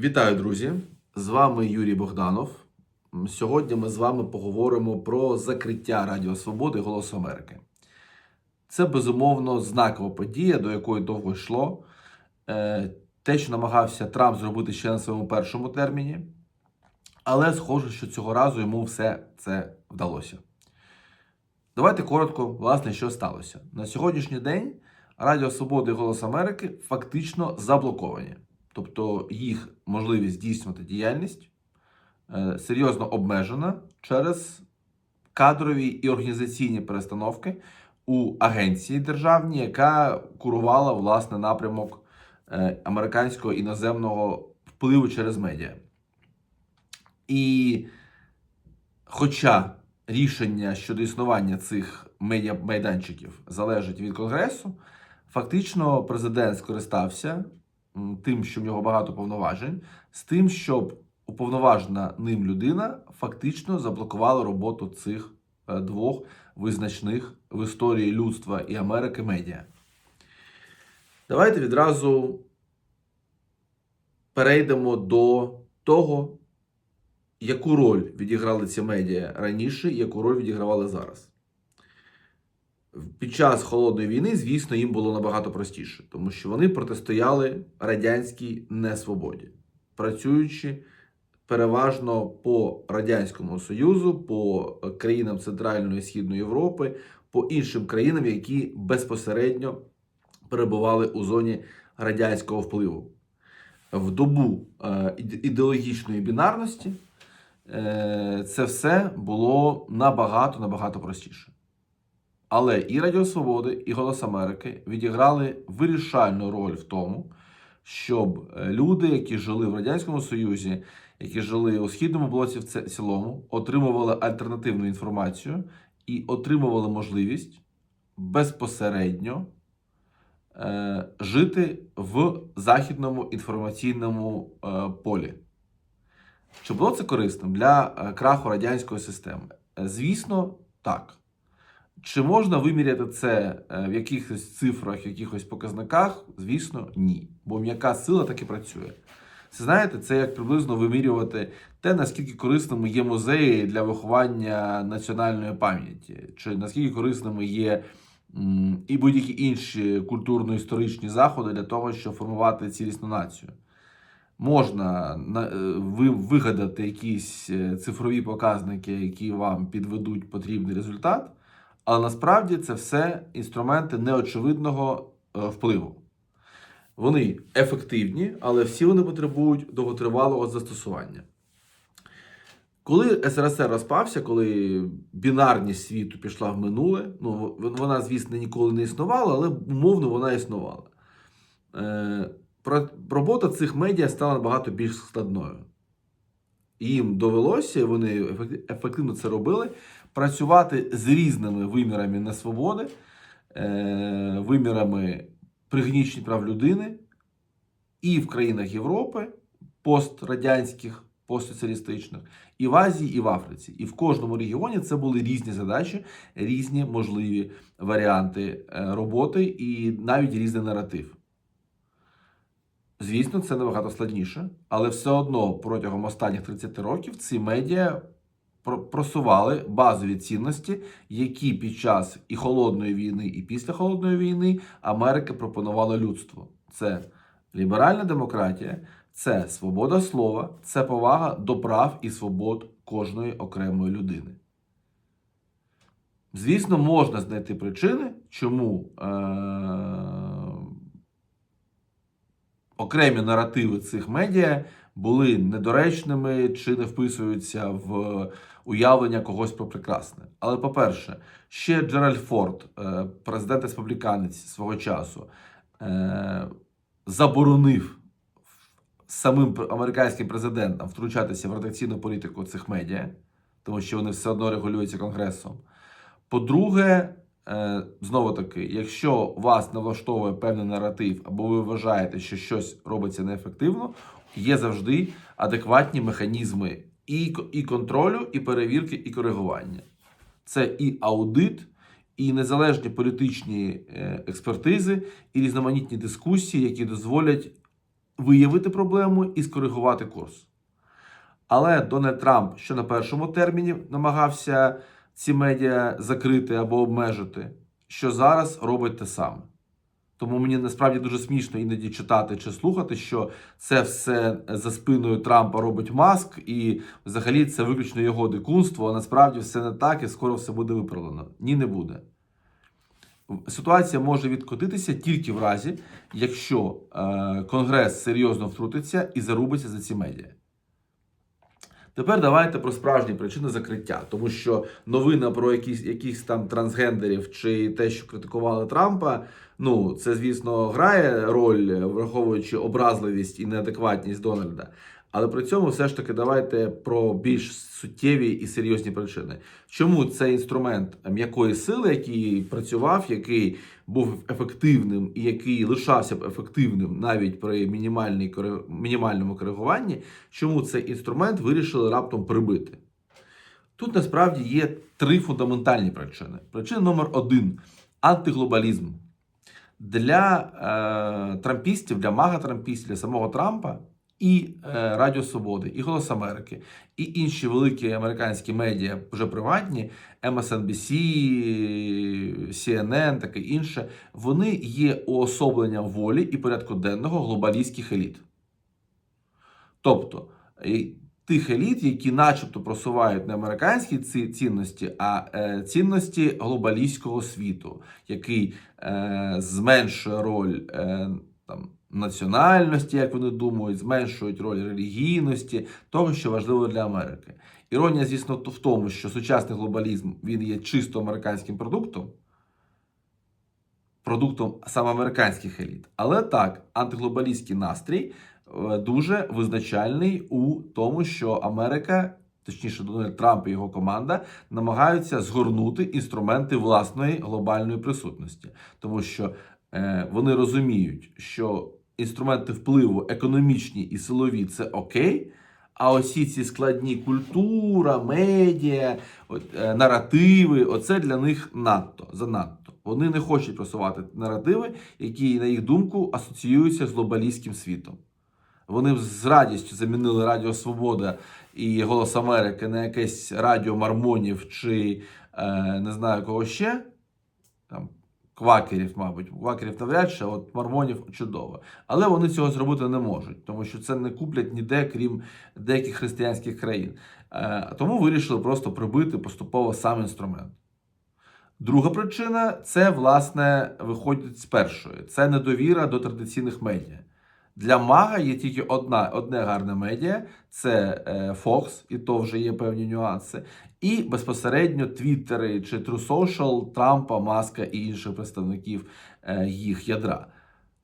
Вітаю, друзі! З вами Юрій Богданов. Сьогодні ми з вами поговоримо про закриття Радіо Свободи Голос Америки. Це безумовно знакова подія, до якої довго йшло. Е, Те, що намагався Трамп зробити ще на своєму першому терміні, але схоже, що цього разу йому все це вдалося. Давайте коротко, власне, що сталося. На сьогоднішній день Радіо Свободи і Голос Америки фактично заблоковані. Тобто їх можливість здійснювати діяльність е, серйозно обмежена через кадрові і організаційні перестановки у агенції державній, яка курувала власне напрямок е, американського іноземного впливу через медіа. І хоча рішення щодо існування цих медіа майданчиків залежить від Конгресу, фактично президент скористався тим, що в нього багато повноважень, з тим, щоб уповноважена ним людина фактично заблокувала роботу цих е, двох визначних в історії людства і Америки медіа. Давайте відразу перейдемо до того, яку роль відіграли ці медіа раніше і яку роль відігравали зараз. Під час холодної війни, звісно, їм було набагато простіше, тому що вони протистояли радянській несвободі, працюючи переважно по Радянському Союзу, по країнам Центральної і Східної Європи, по іншим країнам, які безпосередньо перебували у зоні радянського впливу. В добу е, ідеологічної бінарності е, це все було набагато набагато простіше. Але і Радіо Свободи, і Голос Америки відіграли вирішальну роль в тому, щоб е, люди, які жили в Радянському Союзі, які жили у східному блоці в цілому, отримували альтернативну інформацію і отримували можливість безпосередньо е, жити в західному інформаційному е, полі. Чи було це корисним для е, краху радянської системи? Е, Звісно, так. Чи можна виміряти це е, в якихось цифрах, в якихось показниках? Звісно, ні. Бо м'яка сила так і працює. Це знаєте, це як приблизно вимірювати те, наскільки корисними є музеї для виховання національної пам'яті, чи наскільки корисними є і будь-які інші культурно-історичні заходи для того, щоб формувати цілісну націю. Можна на- е, ви- вигадати якісь е, цифрові показники, які вам підведуть потрібний результат, але насправді це все інструменти неочевидного е, впливу. Вони ефективні, але всі вони потребують довготривалого застосування. Коли СРСР розпався, коли бінарність світу пішла в минуле, ну вона, звісно, ніколи не існувала, але умовно вона існувала. Е, робота цих медіа стала набагато більш складною. Їм довелося, вони ефективно це робили, працювати з різними вимірами несвободи, е, вимірами пригнічень прав людини і в країнах Європи, пострадянських, постсоціалістичних, і в Азії, і в Африці. І в кожному регіоні це були різні задачі, різні можливі варіанти е, роботи і навіть різний наратив. Звісно, це набагато складніше, але все одно протягом останніх 30 років ці медіа просували базові цінності, які під час і холодної війни, і після холодної війни Америка пропонувала людству. Це ліберальна демократія, це свобода слова, це повага до прав і свобод кожної окремої людини. Звісно, можна знайти причини, чому е- окремі наративи цих медіа були недоречними чи не вписуються в уявлення когось про прекрасне. Але, по-перше, ще Джеральд Форд, е, президент республіканець свого часу, е, заборонив самим американським президентам втручатися в редакційну політику цих медіа, тому що вони все одно регулюються Конгресом. По-друге, знову таки, якщо вас не влаштовує певний наратив, або ви вважаєте, що щось робиться неефективно, є завжди адекватні механізми і, і контролю, і перевірки, і коригування. Це і аудит, і незалежні політичні е, експертизи, і різноманітні дискусії, які дозволять виявити проблему і скоригувати курс. Але Дональд Трамп, що на першому терміні намагався ці медіа закрити або обмежити, що зараз робить те саме. Тому мені насправді дуже смішно іноді читати чи слухати, що це все за спиною Трампа робить маск, і взагалі це виключно його дикунство. А насправді все не так, і скоро все буде виправлено. Ні, не буде. Ситуація може відкотитися тільки в разі, якщо е, Конгрес серйозно втрутиться і зарубиться за ці медіа. Тепер давайте про справжні причини закриття, тому що новина про якісь, якісь там трансгендерів чи те, що критикували Трампа, ну це звісно грає роль, враховуючи образливість і неадекватність Дональда. Але при цьому все ж таки давайте про більш суттєві і серйозні причини. Чому цей інструмент м'якої сили, який працював, який був ефективним і який лишався б ефективним навіть при мінімальній мінімальному коригуванні, чому цей інструмент вирішили раптом прибити? Тут насправді є три фундаментальні причини. Причина номер один антиглобалізм. Для е, трампістів, для мага-трампістів, для самого Трампа і е, Радіо Свободи, і Голос Америки, і інші великі американські медіа, вже приватні, MSNBC, CNN, таке інше, вони є уособленням волі і порядку денного глобалістських еліт. Тобто тих еліт, які начебто просувають не американські ці цінності, а е, цінності глобалістського світу, який е, зменшує роль там, національності, як вони думають, зменшують роль релігійності, того, що важливо для Америки. Іронія, звісно, в тому, що сучасний глобалізм він є чисто американським продуктом, продуктом саме американських еліт. Але так, антиглобалістський настрій е, дуже визначальний у тому, що Америка, точніше, Дональд Трамп і його команда, намагаються згорнути інструменти власної глобальної присутності, тому що е, вони розуміють, що інструменти впливу економічні і силові це окей. А усі ці складні культура, медіа, е, наративи, оце для них надто занадто. Вони не хочуть просувати наративи, які, на їх думку, асоціюються з глобалістським світом. Вони з радістю замінили Радіо Свобода і Голос Америки на якесь радіо Мармонів чи е, не знаю кого ще. Квакерів, мабуть, квакерів навряд чи, от Мармонів чудово. Але вони цього зробити не можуть, тому що це не куплять ніде, крім деяких християнських країн. Е, тому вирішили просто прибити поступово сам інструмент. Друга причина це, власне, виходить з першої: це недовіра до традиційних медіа. Для Мага є тільки одна, одне гарне медіа це е, Fox, і то вже є певні нюанси. І безпосередньо твіттери чи True Social Трампа, Маска і інших представників е, їх ядра.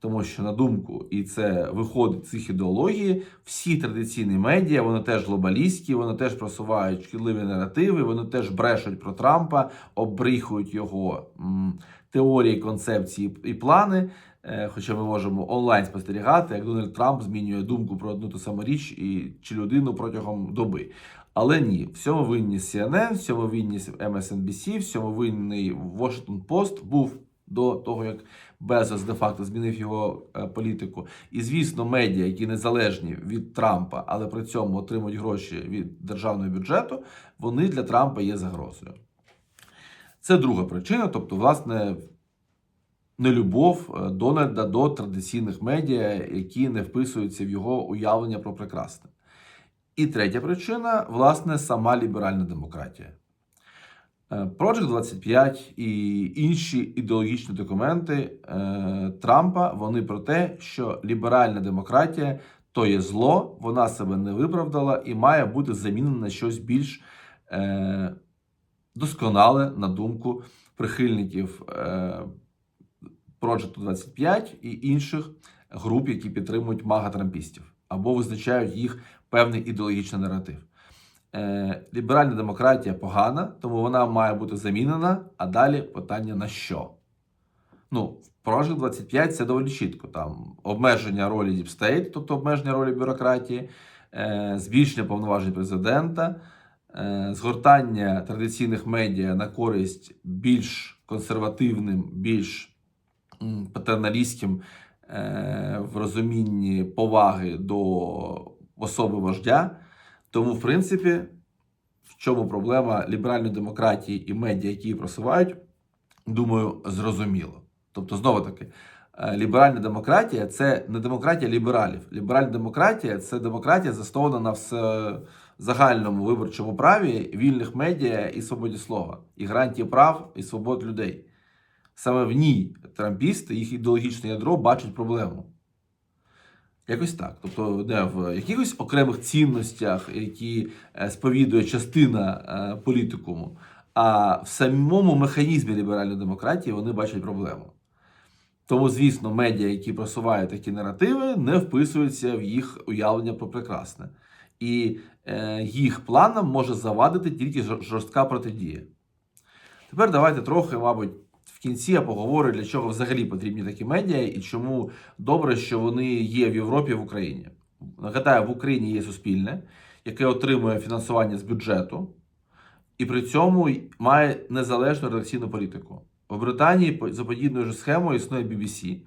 Тому що, на думку, і це виходить з цих ідеології, всі традиційні медіа, вони теж глобалістські, вони теж просувають шкідливі наративи, вони теж брешуть про Трампа, обріхують його м, теорії, концепції і плани. Е, Хоча ми можемо онлайн спостерігати, як Дональд Трамп змінює думку про одну ту саму річ і чи людину протягом доби. Але ні, в цьому винні CNN, в цьому винні MSNBC, в цьому винний Washington Post був до того, як Безос де-факто змінив його е, політику. І звісно, медіа, які незалежні від Трампа, але при цьому отримують гроші від державного бюджету, вони для Трампа є загрозою. Це друга причина, тобто, власне, нелюбов е, Дональда до традиційних медіа, які не вписуються в його уявлення про прекрасне. І третя причина, власне, сама ліберальна демократія. Е, Project 25 і інші ідеологічні документи е, Трампа вони про те, що ліберальна демократія то є зло, вона себе не виправдала і має бути замінена на щось більш досконале, на думку прихильників Project 25 і інших груп, які підтримують мага-трампістів або визначають їх певний ідеологічний наратив. Е, ліберальна демократія погана, тому вона має бути замінена. А далі питання на що? Ну, в Project 25 це доволі чітко. Там обмеження ролі State, тобто обмеження ролі бюрократії, е, збільшення повноважень президента, е, згортання традиційних медіа на користь більш консервативним, більш патерналістським е, в розумінні поваги до особи вождя. Тому, в принципі, в чому проблема ліберальної демократії і медіа, які її просувають, думаю, зрозуміло. Тобто, знову таки, е, ліберальна демократія це не демократія лібералів. Ліберальна демократія це демократія, заснована на все загальному виборчому праві, вільних медіа і свободі слова, і гарантії прав і свобод людей. Саме в ній трампісти, їх ідеологічне ядро бачать проблему. Якось так. Тобто, не в якихось окремих цінностях, які е, сповідує частина е, політикуму, а в самому механізмі ліберальної демократії вони бачать проблему. Тому, звісно, медіа, які просувають такі наративи, не вписуються в їх уявлення про прекрасне. І е, їх планам може завадити тільки жорстка протидія. Тепер давайте трохи, мабуть, кінці я поговорю, для чого взагалі потрібні такі медіа і чому добре, що вони є в Європі в Україні. Нагадаю, в Україні є суспільне, яке отримує фінансування з бюджету, і при цьому має незалежну редакційну політику. В Британії за подібною ж схемою існує BBC.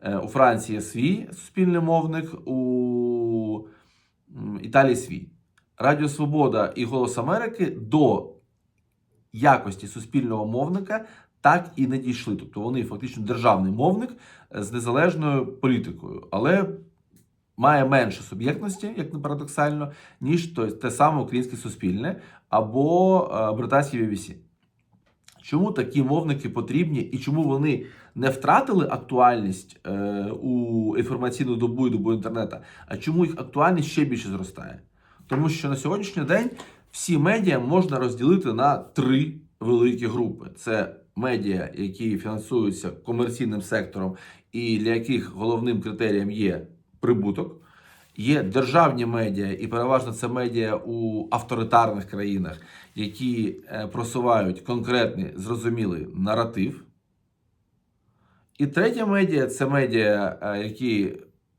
Е, У Франції є свій суспільний мовник, у Італії свій. Радіо Свобода і Голос Америки до якості суспільного мовника так і не дійшли. Тобто вони фактично державний мовник е, з незалежною політикою, але має менше суб'єктності, як не парадоксально, ніж те саме українське суспільне або е, британське BBC. Чому такі мовники потрібні і чому вони не втратили актуальність е, у інформаційну добу і добу інтернету, а чому їх актуальність ще більше зростає? Тому що на сьогоднішній день всі медіа можна розділити на три великі групи: це медіа, які фінансуються комерційним сектором, і для яких головним критерієм є прибуток. Є державні медіа, і переважно це медіа у авторитарних країнах, які е, просувають конкретний зрозумілий наратив. І третя медіа це медіа, е, які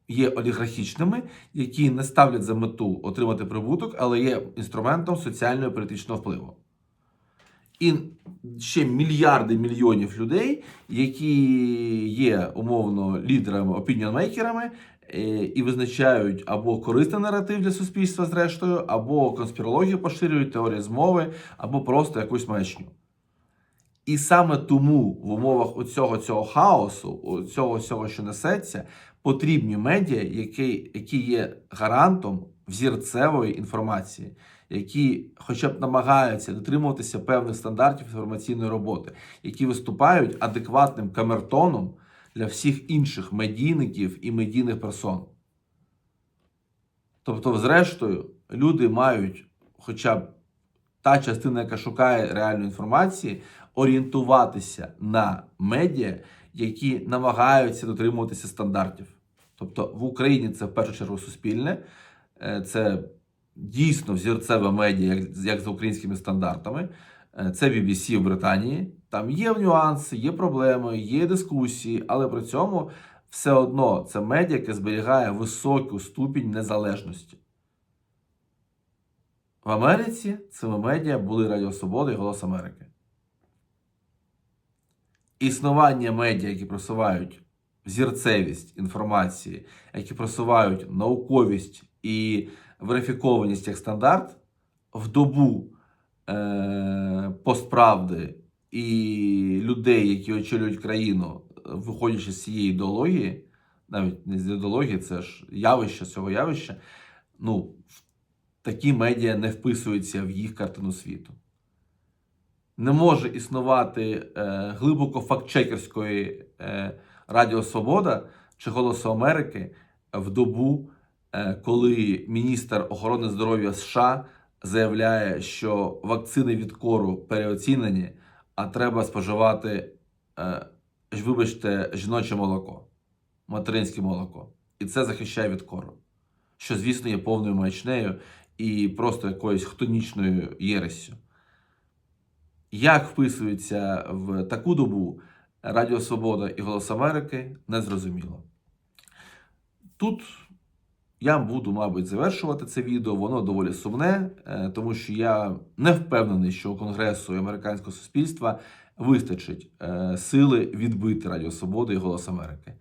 є олігархічними, які не ставлять за мету отримати прибуток, але є інструментом соціального і політичного впливу. І ще мільярди мільйонів людей, які є умовно лідерами, опініонмейкерами, е, і визначають або корисний наратив для суспільства, зрештою, або конспірологію поширюють, теорії змови, або просто якусь маячню. І саме тому в умовах оцього цього хаосу, цього всього, що несеться, потрібні медіа, які, які є гарантом взірцевої інформації, які хоча б намагаються дотримуватися певних стандартів інформаційної роботи, які виступають адекватним камертоном для всіх інших медійників і медійних персон. Тобто, зрештою, люди мають, хоча б та частина, яка шукає реальної інформації, орієнтуватися на медіа, які намагаються дотримуватися стандартів. Тобто в Україні це в першу чергу суспільне, е, це дійсно взірцеве медіа, як, як за українськими стандартами. Е, Це BBC в Британії. Там є нюанси, є проблеми, є дискусії, але при цьому все одно це медіа, яке зберігає високу ступінь незалежності. В Америці цими медіа були Радіо Свобода і Голос Америки. Існування медіа, які просувають зірцевість інформації, які просувають науковість і верифікованість як стандарт, в добу е- постправди і людей, які очолюють країну, виходячи з цієї ідеології, навіть не з ідеології, це ж явище цього явища, ну, такі медіа не вписуються в їх картину світу. Не може існувати е, глибоко фактчекерської е, Радіо Свобода чи Голосу Америки в добу, коли міністр охорони здоров'я США заявляє, що вакцини від кору переоцінені, а треба споживати, е, вибачте, жіноче молоко, материнське молоко. І це захищає від кору. Що, звісно, є повною маячнею і просто якоюсь хтонічною єресю. Як вписується в таку добу Радіо Свобода і Голос Америки, незрозуміло. Тут я буду, мабуть, завершувати це відео. Воно доволі сумне, е, тому що я не впевнений, що у Конгресу і американського суспільства вистачить е, сили відбити Радіо Свобода і Голос Америки.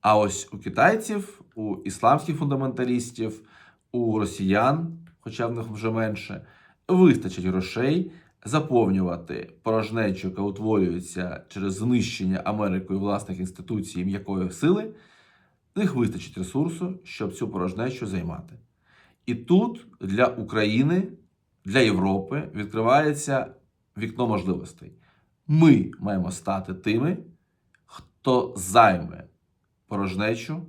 А ось у китайців, у ісламських фундаменталістів, у росіян, хоча в них вже менше, вистачить грошей заповнювати порожнечу, яка утворюється через знищення Америкою власних інституцій м'якої сили. Них вистачить ресурсу, щоб цю порожнечу займати. І тут для України, для Європи відкривається вікно можливостей. Ми маємо стати тими, хто займе порожнечу,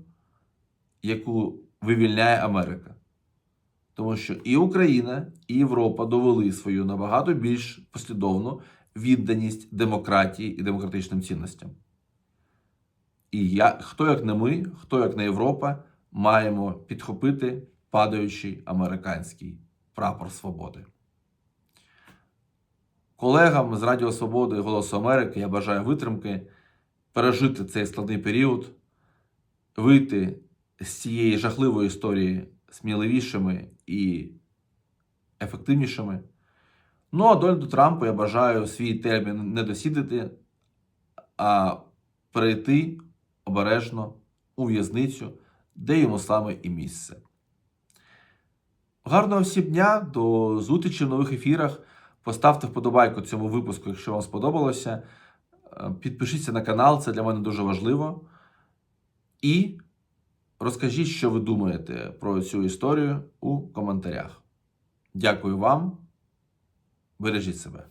яку вивільняє Америка. Тому що і Україна, і Європа довели свою набагато більш послідовну відданість демократії і демократичним цінностям. І я, хто як не ми, хто як не Європа, маємо підхопити падаючий американський прапор свободи. Колегам з Радіо Свободи Голосу Америки я бажаю витримки, пережити цей складний період, вийти з цієї жахливої історії сміливішими і ефективнішими. Ну а Дональду Трампу я бажаю свій термін не досідати, а перейти обережно у в'язницю, де йому саме і місце. Гарного всім дня, до зустрічі в нових ефірах. Поставте вподобайку цьому випуску, якщо вам сподобалося. Е, Підпишіться на канал, це для мене дуже важливо. І розкажіть, що ви думаєте про цю історію у коментарях. Дякую вам. Бережіть себе.